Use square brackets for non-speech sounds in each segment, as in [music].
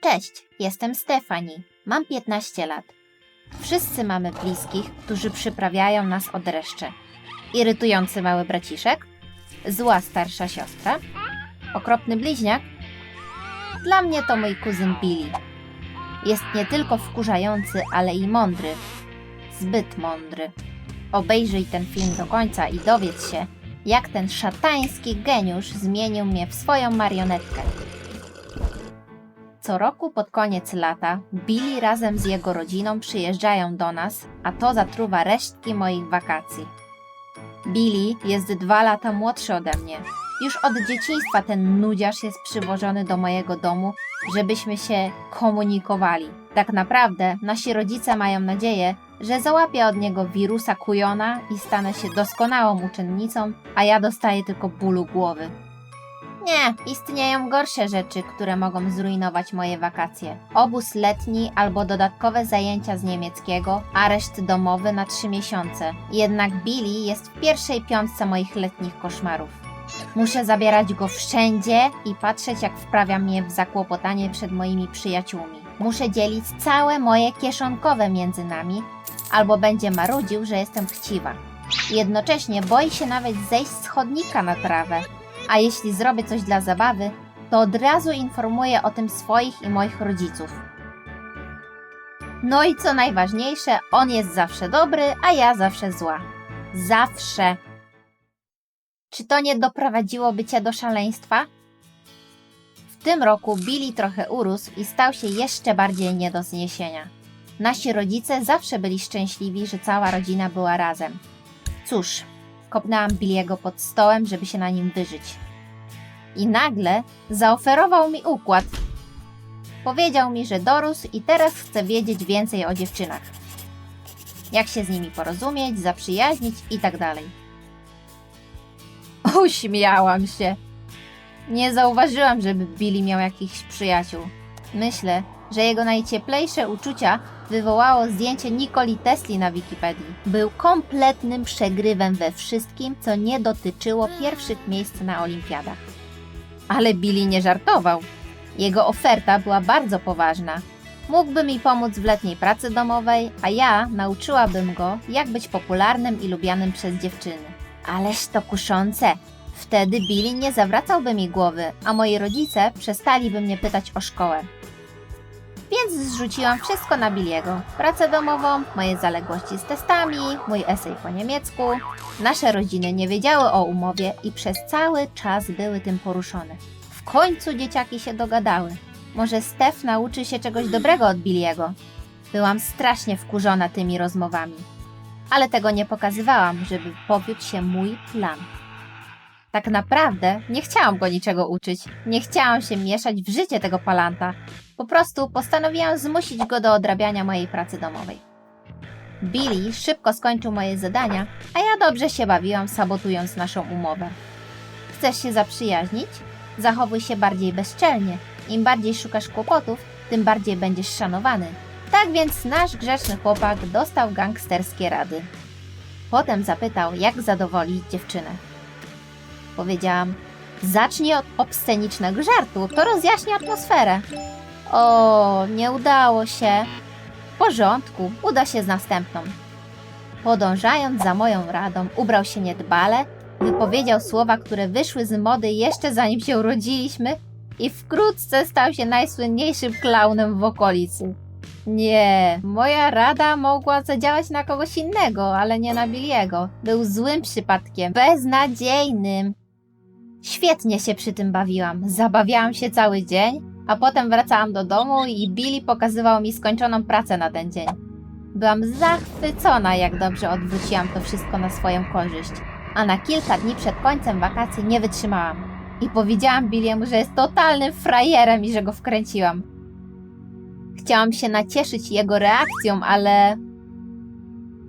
Cześć, jestem Stefani. Mam 15 lat. Wszyscy mamy bliskich, którzy przyprawiają nas o dreszcze. Irytujący mały braciszek, zła starsza siostra, okropny bliźniak. Dla mnie to mój kuzyn Billy. Jest nie tylko wkurzający, ale i mądry. Zbyt mądry. Obejrzyj ten film do końca i dowiedz się, jak ten szatański geniusz zmienił mnie w swoją marionetkę. Co roku pod koniec lata Billy razem z jego rodziną przyjeżdżają do nas, a to zatruwa resztki moich wakacji. Billy jest dwa lata młodszy ode mnie. Już od dzieciństwa ten nudziarz jest przywożony do mojego domu, żebyśmy się komunikowali. Tak naprawdę nasi rodzice mają nadzieję, że załapię od niego wirusa kujona i stanę się doskonałą uczennicą, a ja dostaję tylko bólu głowy. Nie, istnieją gorsze rzeczy, które mogą zrujnować moje wakacje. Obóz letni albo dodatkowe zajęcia z niemieckiego, areszt domowy na trzy miesiące. Jednak Billy jest w pierwszej piątce moich letnich koszmarów. Muszę zabierać go wszędzie i patrzeć, jak wprawia mnie w zakłopotanie przed moimi przyjaciółmi. Muszę dzielić całe moje kieszonkowe między nami, albo będzie marudził, że jestem chciwa. Jednocześnie boi się nawet zejść z chodnika na trawę, a jeśli zrobię coś dla zabawy, to od razu informuję o tym swoich i moich rodziców. No i co najważniejsze, on jest zawsze dobry, a ja zawsze zła. Zawsze. Czy to nie doprowadziłoby cię do szaleństwa? W tym roku Billy trochę urósł i stał się jeszcze bardziej nie do zniesienia. Nasi rodzice zawsze byli szczęśliwi, że cała rodzina była razem. Cóż, kopnęłam Billiego pod stołem, żeby się na nim wyżyć. I nagle zaoferował mi układ. Powiedział mi, że dorósł i teraz chce wiedzieć więcej o dziewczynach. Jak się z nimi porozumieć, zaprzyjaźnić i tak dalej. [laughs] Uśmiałam się. Nie zauważyłam, żeby Billy miał jakichś przyjaciół. Myślę, że jego najcieplejsze uczucia wywołało zdjęcie Nikoli Tesli na Wikipedii. Był kompletnym przegrywem we wszystkim, co nie dotyczyło pierwszych miejsc na olimpiadach. Ale Billy nie żartował. Jego oferta była bardzo poważna. Mógłby mi pomóc w letniej pracy domowej, a ja nauczyłabym go, jak być popularnym i lubianym przez dziewczyny. Ależ to kuszące! Wtedy Billy nie zawracałby mi głowy, a moi rodzice przestaliby mnie pytać o szkołę. Więc zrzuciłam wszystko na Billiego. Pracę domową, moje zaległości z testami, mój esej po niemiecku. Nasze rodziny nie wiedziały o umowie i przez cały czas były tym poruszone. W końcu dzieciaki się dogadały. Może Stef nauczy się czegoś dobrego od Billiego. Byłam strasznie wkurzona tymi rozmowami. Ale tego nie pokazywałam, żeby powiódł się mój plan. Tak naprawdę nie chciałam go niczego uczyć. Nie chciałam się mieszać w życie tego palanta. Po prostu postanowiłam zmusić go do odrabiania mojej pracy domowej. Billy szybko skończył moje zadania, a ja dobrze się bawiłam, sabotując naszą umowę. Chcesz się zaprzyjaźnić? Zachowuj się bardziej bezczelnie. Im bardziej szukasz kłopotów, tym bardziej będziesz szanowany. Tak więc nasz grzeczny chłopak dostał gangsterskie rady. Potem zapytał, jak zadowolić dziewczynę. Powiedziałam, zacznij od obscenicznego żartu, to rozjaśni atmosferę. O, nie udało się. W porządku, uda się z następną. Podążając za moją radą, ubrał się niedbale, wypowiedział słowa, które wyszły z mody jeszcze zanim się urodziliśmy i wkrótce stał się najsłynniejszym klaunem w okolicy. Nie, moja rada mogła zadziałać na kogoś innego, ale nie na Billiego. Był złym przypadkiem, beznadziejnym. Świetnie się przy tym bawiłam. Zabawiałam się cały dzień, a potem wracałam do domu i Billy pokazywał mi skończoną pracę na ten dzień. Byłam zachwycona, jak dobrze odwróciłam to wszystko na swoją korzyść. A na kilka dni przed końcem wakacji nie wytrzymałam. I powiedziałam Billiemu, że jest totalnym frajerem i że go wkręciłam. Chciałam się nacieszyć jego reakcją, ale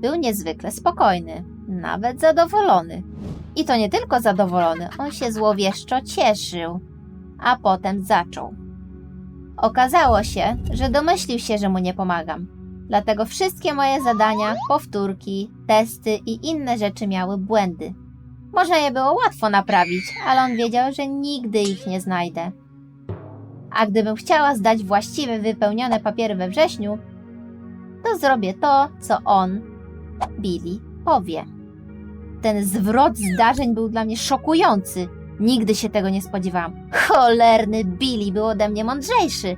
był niezwykle spokojny, nawet zadowolony. I to nie tylko zadowolony, on się złowieszczo cieszył, a potem zaczął. Okazało się, że domyślił się, że mu nie pomagam. Dlatego wszystkie moje zadania, powtórki, testy i inne rzeczy miały błędy. Można je było łatwo naprawić, ale on wiedział, że nigdy ich nie znajdę. A gdybym chciała zdać właściwe wypełnione papiery we wrześniu, to zrobię to, co on, Billy, powie. Ten zwrot zdarzeń był dla mnie szokujący. Nigdy się tego nie spodziewałam. Cholerny Billy był ode mnie mądrzejszy.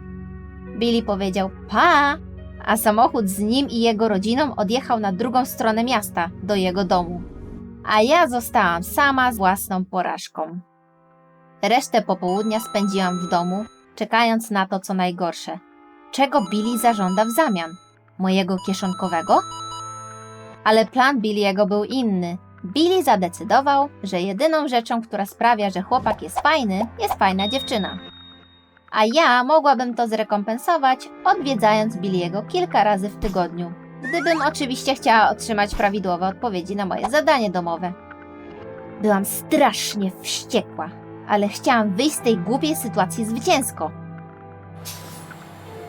Billy powiedział pa, a samochód z nim i jego rodziną odjechał na drugą stronę miasta, do jego domu. A ja zostałam sama z własną porażką. Resztę popołudnia spędziłam w domu, czekając na to, co najgorsze. Czego Billy zażąda w zamian? Mojego kieszonkowego? Ale plan Billy'ego był inny. Billy zadecydował, że jedyną rzeczą, która sprawia, że chłopak jest fajny, jest fajna dziewczyna. A ja mogłabym to zrekompensować, odwiedzając Billy'ego kilka razy w tygodniu. Gdybym oczywiście chciała otrzymać prawidłowe odpowiedzi na moje zadanie domowe. Byłam strasznie wściekła, ale chciałam wyjść z tej głupiej sytuacji zwycięsko.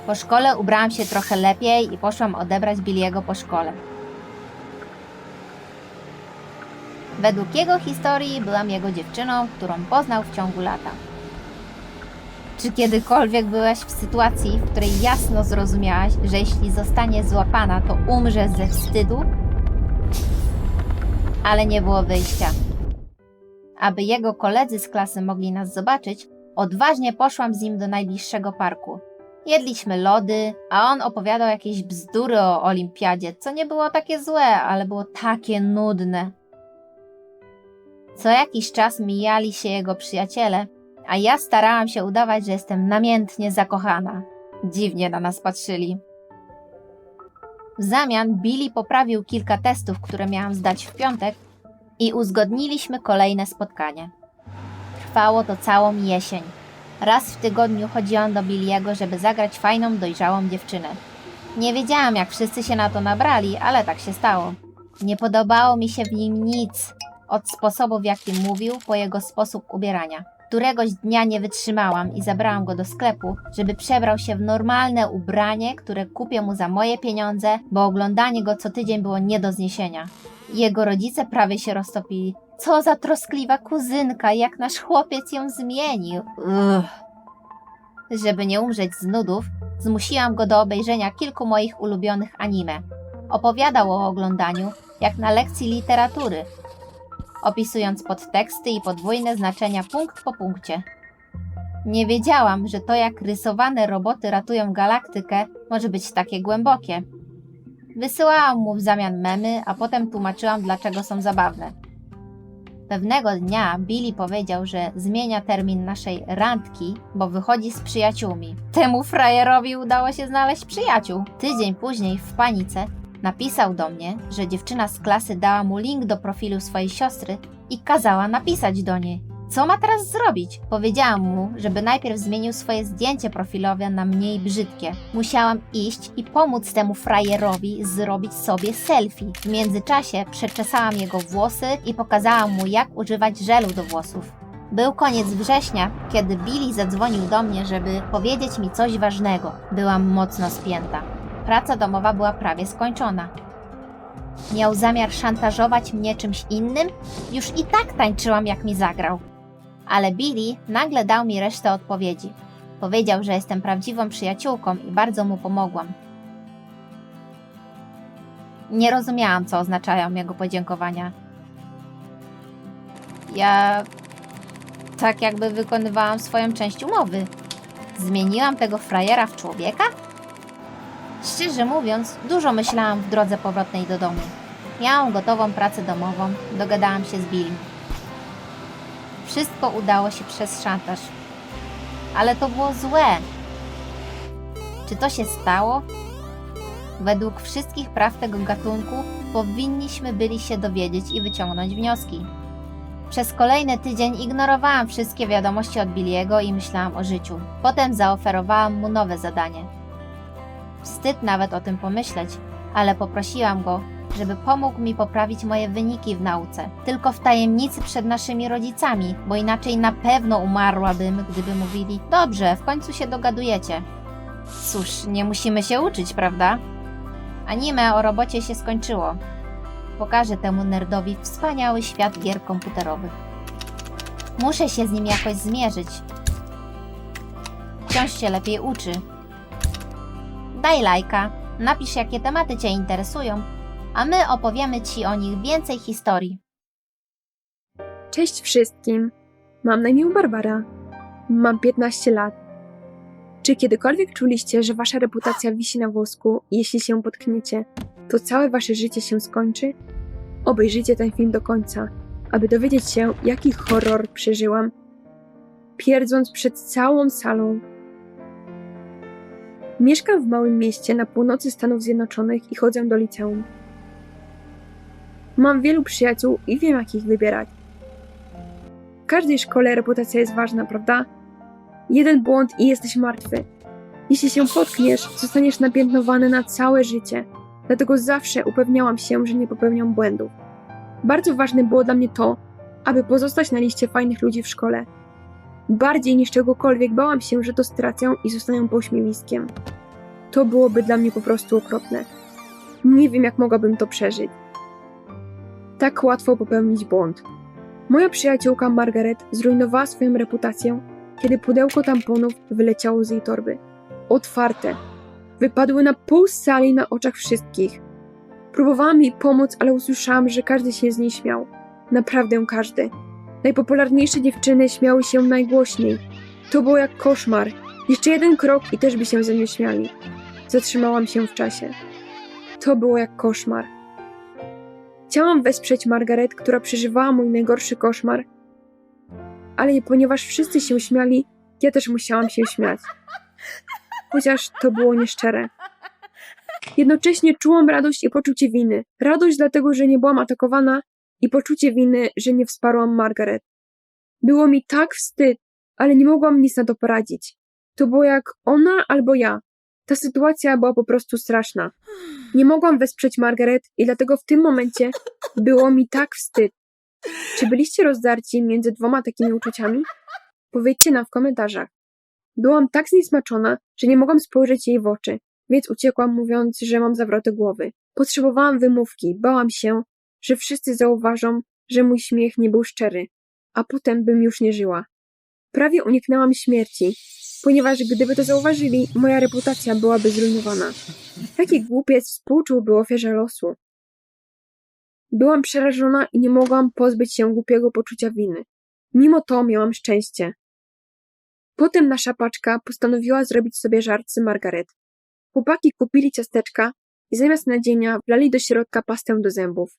Po szkole ubrałam się trochę lepiej i poszłam odebrać Billy'ego po szkole. Według jego historii byłam jego dziewczyną, którą poznał w ciągu lata. Czy kiedykolwiek byłaś w sytuacji, w której jasno zrozumiałaś, że jeśli zostanie złapana, to umrze ze wstydu? Ale nie było wyjścia. Aby jego koledzy z klasy mogli nas zobaczyć, odważnie poszłam z nim do najbliższego parku. Jedliśmy lody, a on opowiadał jakieś bzdury o olimpiadzie, co nie było takie złe, ale było takie nudne. Co jakiś czas mijali się jego przyjaciele, a ja starałam się udawać, że jestem namiętnie zakochana. Dziwnie na nas patrzyli. W zamian Billy poprawił kilka testów, które miałam zdać w piątek i uzgodniliśmy kolejne spotkanie. Trwało to całą jesień. Raz w tygodniu chodziłam do Billy'ego, żeby zagrać fajną, dojrzałą dziewczynę. Nie wiedziałam, jak wszyscy się na to nabrali, ale tak się stało. Nie podobało mi się w nim nic, od sposobu, w jaki mówił, po jego sposób ubierania. Któregoś dnia nie wytrzymałam i zabrałam go do sklepu, żeby przebrał się w normalne ubranie, które kupię mu za moje pieniądze, bo oglądanie go co tydzień było nie do zniesienia. Jego rodzice prawie się roztopili. Co za troskliwa kuzynka, jak nasz chłopiec ją zmienił. Żeby nie umrzeć z nudów, zmusiłam go do obejrzenia kilku moich ulubionych anime. Opowiadał o oglądaniu, jak na lekcji literatury, opisując podteksty i podwójne znaczenia punkt po punkcie. Nie wiedziałam, że to jak rysowane roboty ratują galaktykę może być takie głębokie. Wysyłałam mu w zamian memy, a potem tłumaczyłam, dlaczego są zabawne. Pewnego dnia Billy powiedział, że zmienia termin naszej randki, bo wychodzi z przyjaciółmi. Temu frajerowi udało się znaleźć przyjaciół. Tydzień później, w panice, napisał do mnie, że dziewczyna z klasy dała mu link do profilu swojej siostry i kazała napisać do niej. Co ma teraz zrobić? Powiedziałam mu, żeby najpierw zmienił swoje zdjęcie profilowe na mniej brzydkie. Musiałam iść i pomóc temu frajerowi zrobić sobie selfie. W międzyczasie przeczesałam jego włosy i pokazałam mu, jak używać żelu do włosów. Był koniec września, kiedy Billy zadzwonił do mnie, żeby powiedzieć mi coś ważnego. Byłam mocno spięta. Praca domowa była prawie skończona. Miał zamiar szantażować mnie czymś innym? Już i tak tańczyłam, jak mi zagrał. Ale Billy nagle dał mi resztę odpowiedzi. Powiedział, że jestem prawdziwą przyjaciółką i bardzo mu pomogłam. Nie rozumiałam, co oznaczają jego podziękowania. Ja tak jakby wykonywałam swoją część umowy. Zmieniłam tego frajera w człowieka? Szczerze mówiąc, dużo myślałam w drodze powrotnej do domu. Miałam gotową pracę domową, dogadałam się z Billym. Wszystko udało się przez szantaż. Ale to było złe. Czy to się stało? Według wszystkich praw tego gatunku powinniśmy byli się dowiedzieć i wyciągnąć wnioski. Przez kolejny tydzień ignorowałam wszystkie wiadomości od Billiego i myślałam o życiu. Potem zaoferowałam mu nowe zadanie. Wstyd nawet o tym pomyśleć, ale poprosiłam go, żeby pomógł mi poprawić moje wyniki w nauce. Tylko w tajemnicy przed naszymi rodzicami, bo inaczej na pewno umarłabym, gdyby mówili: Dobrze, w końcu się dogadujecie. Cóż, nie musimy się uczyć, prawda? Anime o robocie się skończyło. Pokażę temu nerdowi wspaniały świat gier komputerowych. Muszę się z nim jakoś zmierzyć. wciąż się lepiej uczy. Daj lajka, napisz jakie tematy Cię interesują, a my opowiemy Ci o nich więcej historii. Cześć wszystkim. Mam na imię Barbara. Mam 15 lat. Czy kiedykolwiek czuliście, że wasza reputacja wisi na włosku i jeśli się potkniecie, to całe wasze życie się skończy? Obejrzyjcie ten film do końca, aby dowiedzieć się, jaki horror przeżyłam, pierdząc przed całą salą. Mieszkam w małym mieście na północy Stanów Zjednoczonych i chodzę do liceum. Mam wielu przyjaciół i wiem, jak ich wybierać. W każdej szkole reputacja jest ważna, prawda? Jeden błąd i jesteś martwy. Jeśli się potkniesz, zostaniesz napiętnowany na całe życie. Dlatego zawsze upewniałam się, że nie popełniam błędów. Bardzo ważne było dla mnie to, aby pozostać na liście fajnych ludzi w szkole. Bardziej niż czegokolwiek bałam się, że to stracę i zostanę pośmiewiskiem. To byłoby dla mnie po prostu okropne. Nie wiem, jak mogłabym to przeżyć. Tak łatwo popełnić błąd. Moja przyjaciółka Margaret zrujnowała swoją reputację, kiedy pudełko tamponów wyleciało z jej torby. Otwarte. Wypadły na pół sali na oczach wszystkich. Próbowałam jej pomóc, ale usłyszałam, że każdy się z niej śmiał. Naprawdę każdy. Najpopularniejsze dziewczyny śmiały się najgłośniej. To było jak koszmar. Jeszcze jeden krok i też by się ze mnie śmiali. Zatrzymałam się w czasie. To było jak koszmar. Chciałam wesprzeć Margaret, która przeżywała mój najgorszy koszmar, ale ponieważ wszyscy się śmiali, ja też musiałam się śmiać. Chociaż to było nieszczere. Jednocześnie czułam radość i poczucie winy. Radość dlatego, że nie byłam atakowana i poczucie winy, że nie wsparłam Margaret. Było mi tak wstyd, ale nie mogłam nic na to poradzić. To było jak ona albo ja. Ta sytuacja była po prostu straszna. Nie mogłam wesprzeć Margaret i dlatego w tym momencie było mi tak wstyd. Czy byliście rozdarci między dwoma takimi uczuciami? Powiedzcie nam w komentarzach. Byłam tak zniesmaczona, że nie mogłam spojrzeć jej w oczy, więc uciekłam mówiąc, że mam zawroty głowy. Potrzebowałam wymówki, bałam się, że wszyscy zauważą, że mój śmiech nie był szczery, a potem bym już nie żyła. Prawie uniknęłam śmierci, ponieważ gdyby to zauważyli, moja reputacja byłaby zrujnowana. Taki głupiec współczułby ofierze losu. Byłam przerażona i nie mogłam pozbyć się głupiego poczucia winy. Mimo to miałam szczęście. Potem nasza paczka postanowiła zrobić sobie żart z Margaret. Chłopaki kupili ciasteczka i zamiast nadzienia wlali do środka pastę do zębów.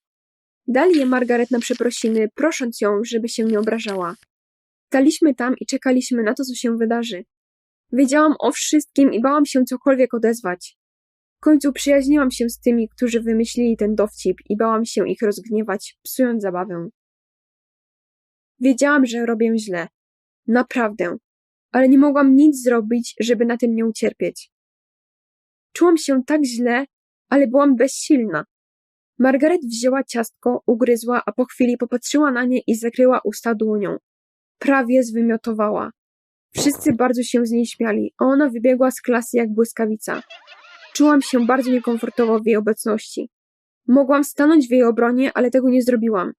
Dali je Margaret na przeprosiny, prosząc ją, żeby się nie obrażała. Staliśmy tam i czekaliśmy na to, co się wydarzy. Wiedziałam o wszystkim i bałam się cokolwiek odezwać. W końcu przyjaźniłam się z tymi, którzy wymyślili ten dowcip i bałam się ich rozgniewać, psując zabawę. Wiedziałam, że robię źle. Naprawdę. Ale nie mogłam nic zrobić, żeby na tym nie ucierpieć. Czułam się tak źle, ale byłam bezsilna. Margaret wzięła ciastko, ugryzła, a po chwili popatrzyła na nie i zakryła usta dłonią. Prawie zwymiotowała. Wszyscy bardzo się z niej śmiali, a ona wybiegła z klasy jak błyskawica. Czułam się bardzo niekomfortowo w jej obecności. Mogłam stanąć w jej obronie, ale tego nie zrobiłam.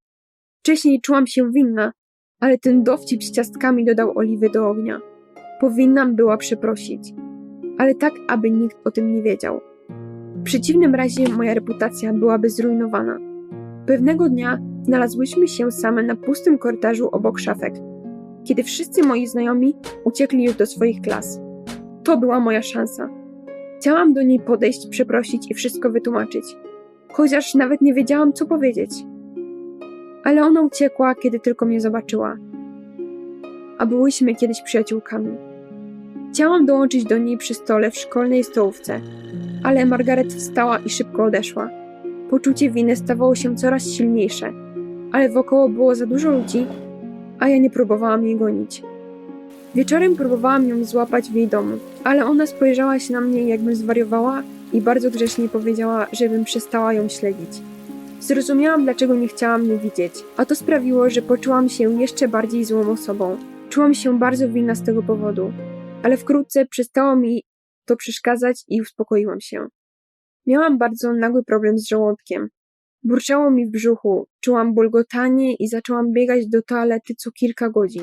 Wcześniej czułam się winna, ale ten dowcip z ciastkami dodał oliwy do ognia. Powinnam była przeprosić, ale tak, aby nikt o tym nie wiedział. W przeciwnym razie moja reputacja byłaby zrujnowana. Pewnego dnia znalazłyśmy się same na pustym korytarzu obok szafek, kiedy wszyscy moi znajomi uciekli już do swoich klas. To była moja szansa. Chciałam do niej podejść, przeprosić i wszystko wytłumaczyć, chociaż nawet nie wiedziałam, co powiedzieć. Ale ona uciekła, kiedy tylko mnie zobaczyła. A byłyśmy kiedyś przyjaciółkami. Chciałam dołączyć do niej przy stole w szkolnej stołówce, ale Margaret wstała i szybko odeszła. Poczucie winy stawało się coraz silniejsze, ale wokoło było za dużo ludzi, a ja nie próbowałam jej gonić. Wieczorem próbowałam ją złapać w jej domu, ale ona spojrzała się na mnie, jakbym zwariowała i bardzo grzecznie powiedziała, żebym przestała ją śledzić. Zrozumiałam, dlaczego nie chciała mnie widzieć, a to sprawiło, że poczułam się jeszcze bardziej złą osobą. Czułam się bardzo winna z tego powodu, ale wkrótce przestało mi to przeszkadzać i uspokoiłam się. Miałam bardzo nagły problem z żołądkiem. Burczało mi w brzuchu, czułam bulgotanie i zaczęłam biegać do toalety co kilka godzin.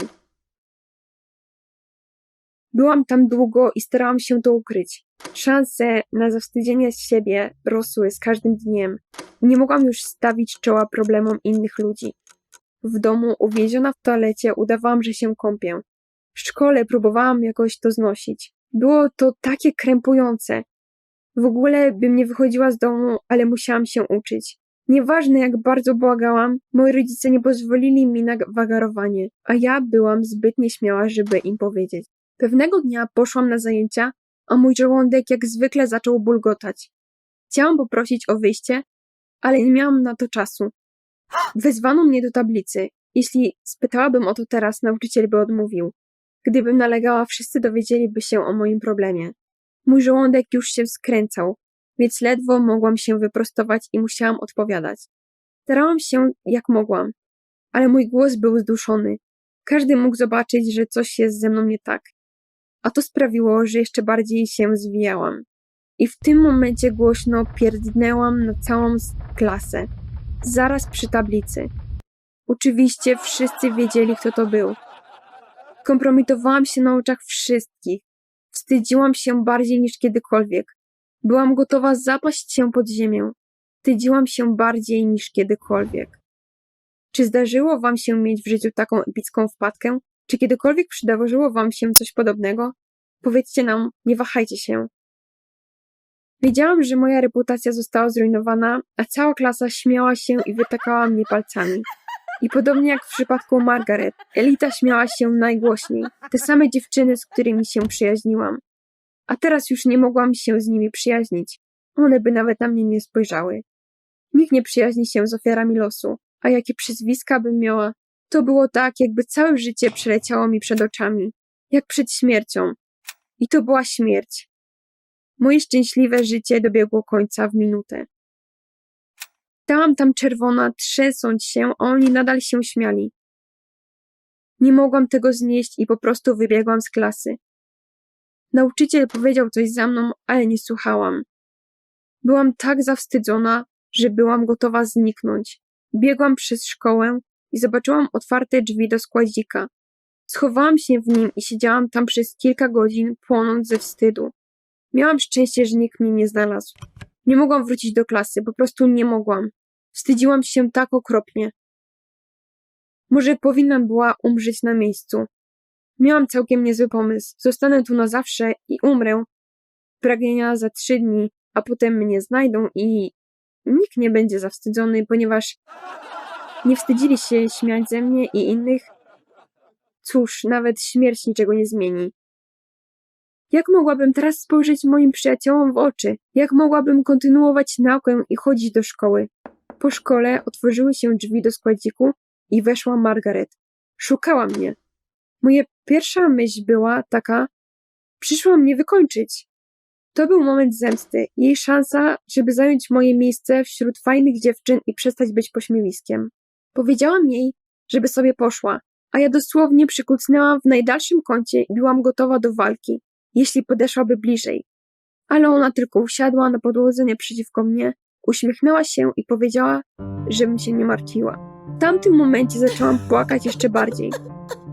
Byłam tam długo i starałam się to ukryć. Szanse na zawstydzenie siebie rosły z każdym dniem. Nie mogłam już stawić czoła problemom innych ludzi. W domu, uwięziona w toalecie, udawałam, że się kąpię. W szkole próbowałam jakoś to znosić. Było to takie krępujące. W ogóle bym nie wychodziła z domu, ale musiałam się uczyć. Nieważne jak bardzo błagałam, moi rodzice nie pozwolili mi na wagarowanie, a ja byłam zbyt nieśmiała, żeby im powiedzieć. Pewnego dnia poszłam na zajęcia, a mój żołądek jak zwykle zaczął bulgotać. Chciałam poprosić o wyjście, ale nie miałam na to czasu. Wezwano mnie do tablicy. Jeśli spytałabym o to teraz, nauczyciel by odmówił. Gdybym nalegała, wszyscy dowiedzieliby się o moim problemie. Mój żołądek już się skręcał, więc ledwo mogłam się wyprostować i musiałam odpowiadać. Starałam się jak mogłam, ale mój głos był zduszony. Każdy mógł zobaczyć, że coś jest ze mną nie tak. A to sprawiło, że jeszcze bardziej się zwijałam. I w tym momencie głośno pierdnęłam na całą klasę, zaraz przy tablicy. Oczywiście wszyscy wiedzieli, kto to był. Kompromitowałam się na oczach wszystkich. Wstydziłam się bardziej niż kiedykolwiek. Byłam gotowa zapaść się pod ziemię. Wstydziłam się bardziej niż kiedykolwiek. Czy zdarzyło wam się mieć w życiu taką epicką wpadkę? Czy kiedykolwiek przydarzyło wam się coś podobnego? Powiedzcie nam, nie wahajcie się. Wiedziałam, że moja reputacja została zrujnowana, a cała klasa śmiała się i wytykała mnie palcami. I podobnie jak w przypadku Margaret, Elita śmiała się najgłośniej. Te same dziewczyny, z którymi się przyjaźniłam. A teraz już nie mogłam się z nimi przyjaźnić. One by nawet na mnie nie spojrzały. Nikt nie przyjaźni się z ofiarami losu, a jakie przyzwiska bym miała. To było tak, jakby całe życie przeleciało mi przed oczami, jak przed śmiercią. I to była śmierć. Moje szczęśliwe życie dobiegło końca w minutę. Stałam tam czerwona, trzęsąc się, a oni nadal się śmiali. Nie mogłam tego znieść i po prostu wybiegłam z klasy. Nauczyciel powiedział coś za mną, ale nie słuchałam. Byłam tak zawstydzona, że byłam gotowa zniknąć. Biegłam przez szkołę i zobaczyłam otwarte drzwi do składzika. Schowałam się w nim i siedziałam tam przez kilka godzin, płonąc ze wstydu. Miałam szczęście, że nikt mnie nie znalazł. Nie mogłam wrócić do klasy, po prostu nie mogłam. Wstydziłam się tak okropnie. Może powinnam była umrzeć na miejscu. Miałam całkiem niezły pomysł. Zostanę tu na zawsze i umrę. Pragnienia za trzy dni, a potem mnie znajdą i nikt nie będzie zawstydzony, ponieważ nie wstydzili się śmiać ze mnie i innych. Cóż, nawet śmierć niczego nie zmieni. Jak mogłabym teraz spojrzeć moim przyjaciołom w oczy? Jak mogłabym kontynuować naukę i chodzić do szkoły? Po szkole otworzyły się drzwi do składziku i weszła Margaret. Szukała mnie. Moja pierwsza myśl była taka: przyszła mnie wykończyć. To był moment zemsty, jej szansa, żeby zająć moje miejsce wśród fajnych dziewczyn i przestać być pośmiewiskiem. Powiedziałam jej, żeby sobie poszła, a ja dosłownie przykucnęłam w najdalszym kącie i byłam gotowa do walki, jeśli podeszłaby bliżej. Ale ona tylko usiadła na podłodze naprzeciwko mnie, uśmiechnęła się i powiedziała, żebym się nie martwiła. W tamtym momencie zaczęłam płakać jeszcze bardziej.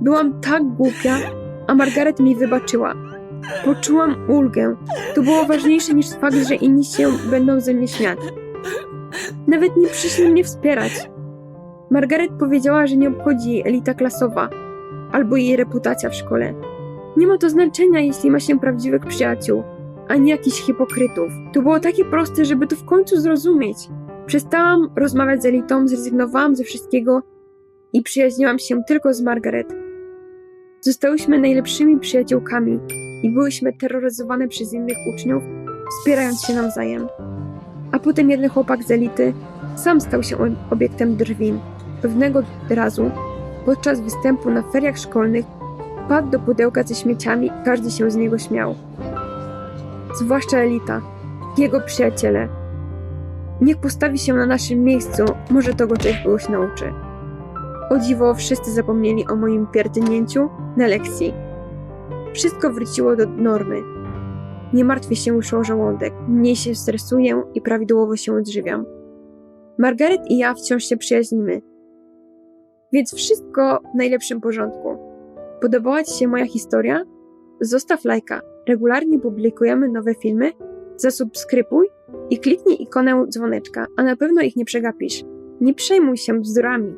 Byłam tak głupia, a Margaret mi wybaczyła. Poczułam ulgę. To było ważniejsze niż fakt, że inni się będą ze mnie śmiać. Nawet nie przyszli mnie wspierać. Margaret powiedziała, że nie obchodzi jej elita klasowa albo jej reputacja w szkole. Nie ma to znaczenia, jeśli ma się prawdziwych przyjaciół, a nie jakichś hipokrytów. To było takie proste, żeby to w końcu zrozumieć. Przestałam rozmawiać z elitą, zrezygnowałam ze wszystkiego i przyjaźniłam się tylko z Margaret. Zostałyśmy najlepszymi przyjaciółkami i byłyśmy terroryzowane przez innych uczniów, wspierając się nawzajem. A potem jeden chłopak z elity sam stał się obiektem drwin. Pewnego razu, podczas występu na feriach szkolnych, padł do pudełka ze śmieciami i każdy się z niego śmiał. Zwłaszcza elita, jego przyjaciele. Niech postawi się na naszym miejscu, może to go czegoś nauczy. O dziwo, wszyscy zapomnieli o moim pierdnięciu na lekcji. Wszystko wróciło do normy. Nie martwię się już o żołądek, mniej się stresuję i prawidłowo się odżywiam. Margaret i ja wciąż się przyjaźnimy. Więc wszystko w najlepszym porządku. Podobała Ci się moja historia? zostaw lajka. Regularnie publikujemy nowe filmy. Zasubskrybuj i kliknij ikonę dzwoneczka, a na pewno ich nie przegapisz. Nie przejmuj się bzdurami.